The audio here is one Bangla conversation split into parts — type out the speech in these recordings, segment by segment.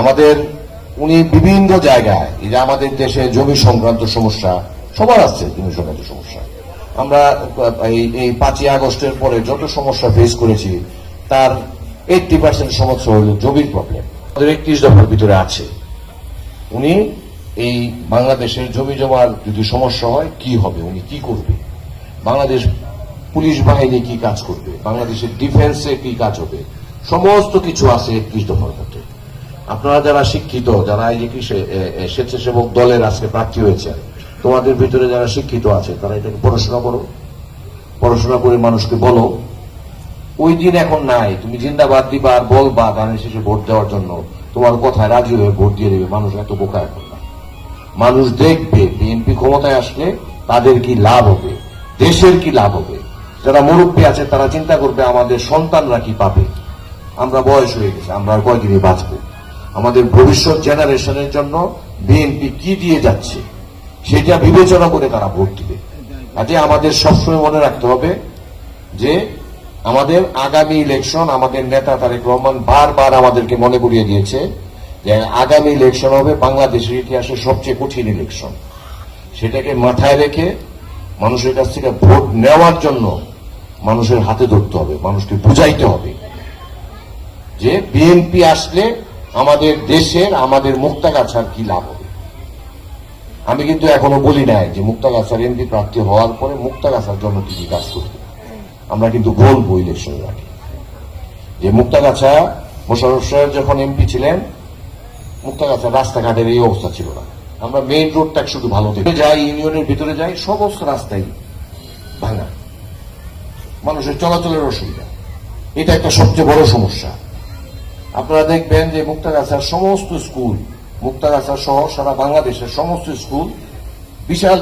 আমাদের, উনি বিভিন্ন জায়গায়, এই যে আমাদের দেশে জমি সংক্রান্ত সমস্যা, সবার আছে জমি সংক্রান্ত সমস্যা। আমরা, এই এই পাঁচই আগস্টের পরে যত সমস্যা ফেস করেছি, তার এইটটি পার্সেন্ট সমস্যা হল জমির প্রবলেম আমাদের একত্রিশ দফার ভিতরে আছে। উনি এই বাংলাদেশের জমি জমার যদি সমস্যা হয়, কি হবে? উনি কি করবে? বাংলাদেশ পুলিশ বাহিনী কি কাজ করবে? বাংলাদেশের ডিফেন্সে কি কাজ হবে? সমস্ত কিছু আছে একত্রিশ দফার মধ্যে আপনারা যারা শিক্ষিত, যারা এই যে স্বেচ্ছাসেবক দলের আজকে প্রার্থী হয়েছে, তোমাদের ভিতরে যারা শিক্ষিত আছে, তারা এটাকে পড়াশোনা করো। পড়াশোনা করে মানুষকে বলো, ওই দিন এখন নাই, তুমি জিন্দাবাদ দিবা আর বলবা গানের শেষে ভোট দেওয়ার জন্য। তোমার কথায় রাজি হয়ে ভোট দিয়ে দেবে, মানুষ এত বোকা এখন না। মানুষ দেখবে, বিএনপি ক্ষমতায় আসলে তাদের কি লাভ হবে, দেশের কি লাভ হবে। যারা মুরব্বী আছে, তারা চিন্তা করবে আমাদের সন্তানরা কি পাবে। আমরা বয়স হয়ে গেছে, আমরা আর কয়দিনই বাঁচবো? আমাদের ভবিষ্যৎ জেনারেশনের জন্য বিএনপি কি দিয়ে যাচ্ছে, সেটা বিবেচনা করে তারা ভোট দিবে। কাজে আমাদের সবসময় মনে রাখতে হবে যে আমাদের আগামী ইলেকশন আমাদের নেতা তারেক রহমান বারবার আমাদেরকে মনে করিয়ে দিয়েছে যে আগামী ইলেকশন হবে বাংলাদেশের ইতিহাসে সবচেয়ে কঠিন ইলেকশন সেটাকে মাথায় রেখে মানুষের কাছ থেকে ভোট নেওয়ার জন্য মানুষের হাতে ধরতে হবে, মানুষকে বুঝাইতে হবে। যে বিএনপি আসলে আমাদের দেশের, আমাদের মুক্তাগাছার কি লাভ হবে? আমি কিন্তু এখনও বলি নাই যে মুক্তাগাছার এমপি প্রার্থী হওয়ার পরে মুক্তাগাছার জন্য কি কাজ করবে। আমরা কিন্তু বলব ইলেকশনের আগে। যে মুক্তাগাছা মোশারফ সাহেব যখন এমপি ছিলেন মুক্তাগাছা রাস্তাঘাটের এই অবস্থা ছিল না। আমরা মেইন রোডটা শুধু ভালো দেখে। যাই ইউনিয়নের ভিতরে যাই, সমস্ত রাস্তাই ভাঙা। মানুষের চলাচলের অসুবিধা। এটা একটা সবচেয়ে বড় সমস্যা। আপনারা দেখবেন যে মুক্তাগাছার সমস্ত স্কুল, মুক্তাগাছা সহ সারা বাংলাদেশের সমস্ত স্কুল বিশাল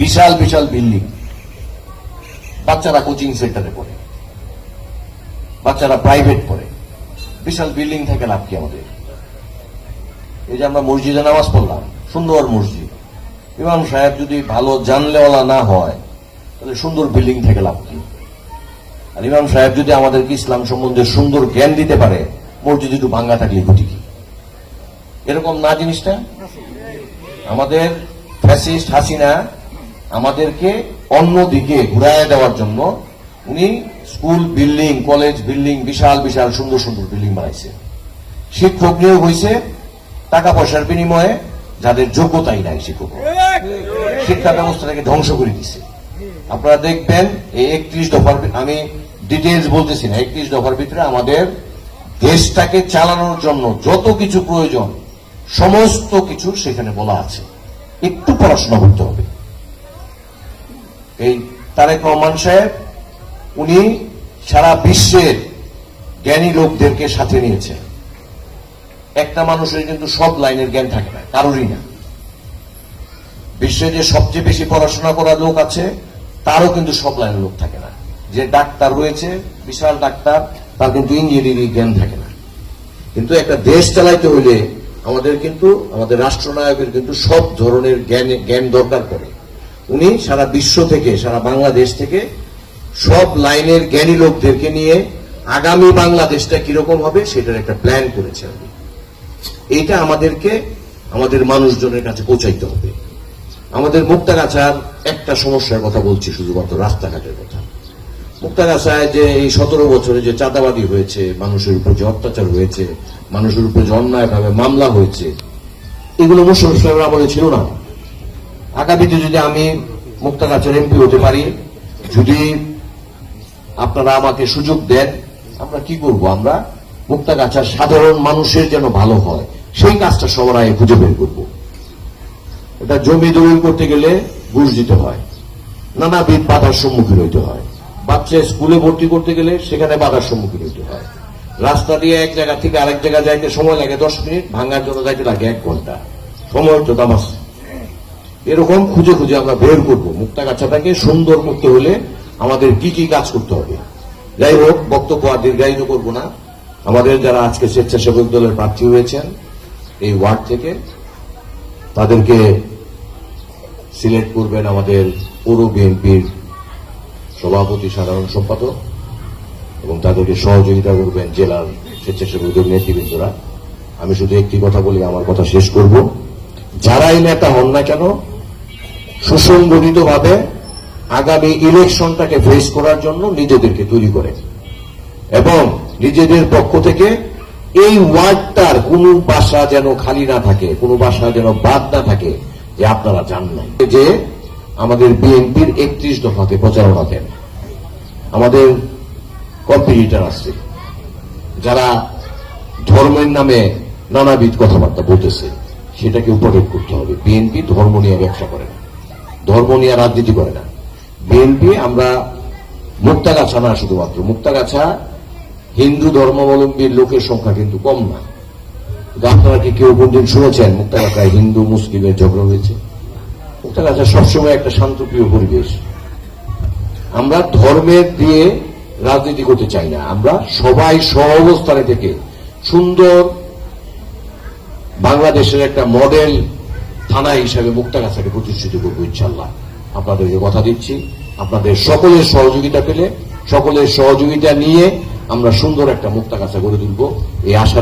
বিশাল বিশাল বিল্ডিং। বাচ্চারা কোচিং সেন্টারে পড়ে, বাচ্চারা প্রাইভেট পড়ে। বিশাল বিল্ডিং থেকে লাভ কি আমাদের? এই যে আমরা মসজিদে নামাজ পড়লাম, সুন্দর মসজিদ। ইমাম সাহেব যদি ভালো জানলেওয়ালা না হয়, তাহলে সুন্দর বিল্ডিং থেকে লাভ কি? আর ইমাম সাহেব যদি আমাদেরকে ইসলাম সম্বন্ধে সুন্দর জ্ঞান দিতে পারে, মসজিদ একটু ভাঙ্গা থাকলে ক্ষতি কি? এরকম না জিনিসটা? আমাদের ফ্যাসিস্ট হাসিনা আমাদেরকে অন্যদিকে ঘুরায় দেওয়ার জন্য উনি স্কুল, বিল্ডিং, কলেজ, বিল্ডিং, বিশাল বিশাল, সুন্দর সুন্দর বিল্ডিং বানাইছে। শিক্ষক নিয়োগ হয়েছে টাকা পয়সার বিনিময়ে, যাদের যোগ্যতাই নাই শিক্ষক শিক্ষা ব্যবস্থাটাকে ধ্বংস করে দিছে। আপনারা দেখবেন, এই একত্রিশ দফার আমি ডিটেলস বলতেছি না, একত্রিশ দফার ভিতরে আমাদের দেশটাকে চালানোর জন্য যত কিছু প্রয়োজন, সমস্ত কিছু সেখানে বলা আছে। একটু পড়াশোনা করতে হবে। এই তারেক রহমান সাহেব, উনি সারা বিশ্বের জ্ঞানী লোকদেরকে সাথে নিয়েছেন। একটা মানুষের কিন্তু সব লাইনের জ্ঞান থাকে না, কারোরই না। বিশ্বে যে সবচেয়ে বেশি পড়াশোনা করা লোক আছে তারও কিন্তু সব লাইনের লোক থাকে না। যে ডাক্তার রয়েছে, বিশাল ডাক্তার, তার কিন্তু ইঞ্জিনিয়ারিং জ্ঞান থাকে না। কিন্তু একটা দেশ চালাইতে হইলে আমাদের কিন্তু, আমাদের রাষ্ট্রনায়কের কিন্তু সব ধরনের জ্ঞান জ্ঞান দরকার পড়ে। উনি সারা বিশ্ব থেকে, সারা বাংলাদেশ থেকে সব লাইনের জ্ঞানী লোকদেরকে নিয়ে আগামী বাংলাদেশটা কীরকম হবে সেটার একটা প্ল্যান করেছে উনি। এইটা আমাদেরকে, আমাদের মানুষজনের কাছে পৌঁছাইতে হবে। আমাদের মুক্তাগাছার একটা সমস্যার কথা বলছি, শুধুমাত্র রাস্তাঘাটের কথা। মুক্তাগাছায় যে এই সতেরো বছরে যে চাঁদাবাদী হয়েছে, মানুষের উপর যে অত্যাচার হয়েছে, মানুষের উপর যে অন্যায়ভাবে মামলা হয়েছে, এগুলো মুশারফ সাহেবের আমলে ছিল না। আগামীতে যদি আমি মুক্তাগাছার এমপি হতে পারি, যদি আপনারা আমাকে সুযোগ দেন, আমরা কি করব? আমরা মুক্তাগাছার সাধারণ মানুষের যেন ভালো হয়, সেই কাজটা সবার আগে খুঁজে বের করব। এটা জমি দলিল করতে গেলে ঘুষ দিতে হয়। নানাবিধ বাধার সম্মুখীন হইতে হয়। বাচ্চা স্কুলে ভর্তি করতে গেলে সেখানে বাধার সম্মুখীন হইতে হয়। রাস্তা দিয়ে এক জায়গা থেকে আরেক জায়গা যাইতে সময় লাগে, দশ মিনিট ভাঙার জন্য যাইতে লাগে এক ঘণ্টা। সময় তো দামাস এরকম খুঁজে খুঁজে আমরা বের করব। মুক্তা গাছাটাকে সুন্দর করতে হলে আমাদের কি কি কাজ করতে হবে? যাই হোক, বক্তব্য আর দীর্ঘায়িত করব না। আমাদের যারা আজকে স্বেচ্ছাসেবক দলের প্রার্থী হয়েছেন, এই ওয়ার্ড থেকে তাদেরকে সিলেক্ট করবেন আমাদের পৌর বিএনপির সভাপতি, সাধারণ সম্পাদক এবং তাদেরকে সহযোগিতা করবেন জেলার স্বেচ্ছাসেবকদের নেতৃবৃন্দরা। আমি শুধু একটি কথা বলি, আমার কথা শেষ করব। যারাই নেতা হন না কেন সুসংগঠিত ভাবে আগামী ইলেকশনটাকে ফেস করার জন্য নিজেদেরকে তৈরি করে এবং নিজেদের পক্ষ থেকে এই ওয়ার্ডটার কোন বাসা যেন খালি না থাকে, কোন বাসা যেন বাদ না থাকে যে আপনারা জান নাই যে আমাদের বিএনপির একত্রিশ দফাতে প্রচারণা দেন। আমাদের কম্পিটিটার আছে, যারা ধর্মের নামে নানাবিধ কথাবার্তা বলতেছে, সেটাকে উপরেট করতে হবে। বিএনপি ধর্ম নিয়ে ব্যবসা করে না, ধর্ম নিয়ে রাজনীতি করে না। বিএনপি আমরা মুক্তাগাছা না শুধুমাত্র, মুক্তাগাছা হিন্দু ধর্মাবলম্বীর লোকের সংখ্যা কিন্তু কম না। আপনারা কি কেউ কোনদিন শুনেছেন? মুক্তাগাছায় হিন্দু, মুসলিমের ঝগড়া হয়েছে। মুক্তাগাছা সবসময় একটা শান্তপ্রিয় পরিবেশ। আমরা ধর্মের দিয়ে রাজনীতি করতে চাই না। আমরা সবাই সহ অবস্থানে থেকে সুন্দর বাংলাদেশের একটা মডেল থানা হিসাবে মুক্তাগাছাকে প্রতিষ্ঠিত করব ইনশাল্লাহ আপনাদেরকে কথা দিচ্ছি। আপনাদের সকলের সহযোগিতা পেলে, সকলের সহযোগিতা নিয়ে আমরা সুন্দর একটা মুক্তাগাছা গড়ে তুলবো। এই আশা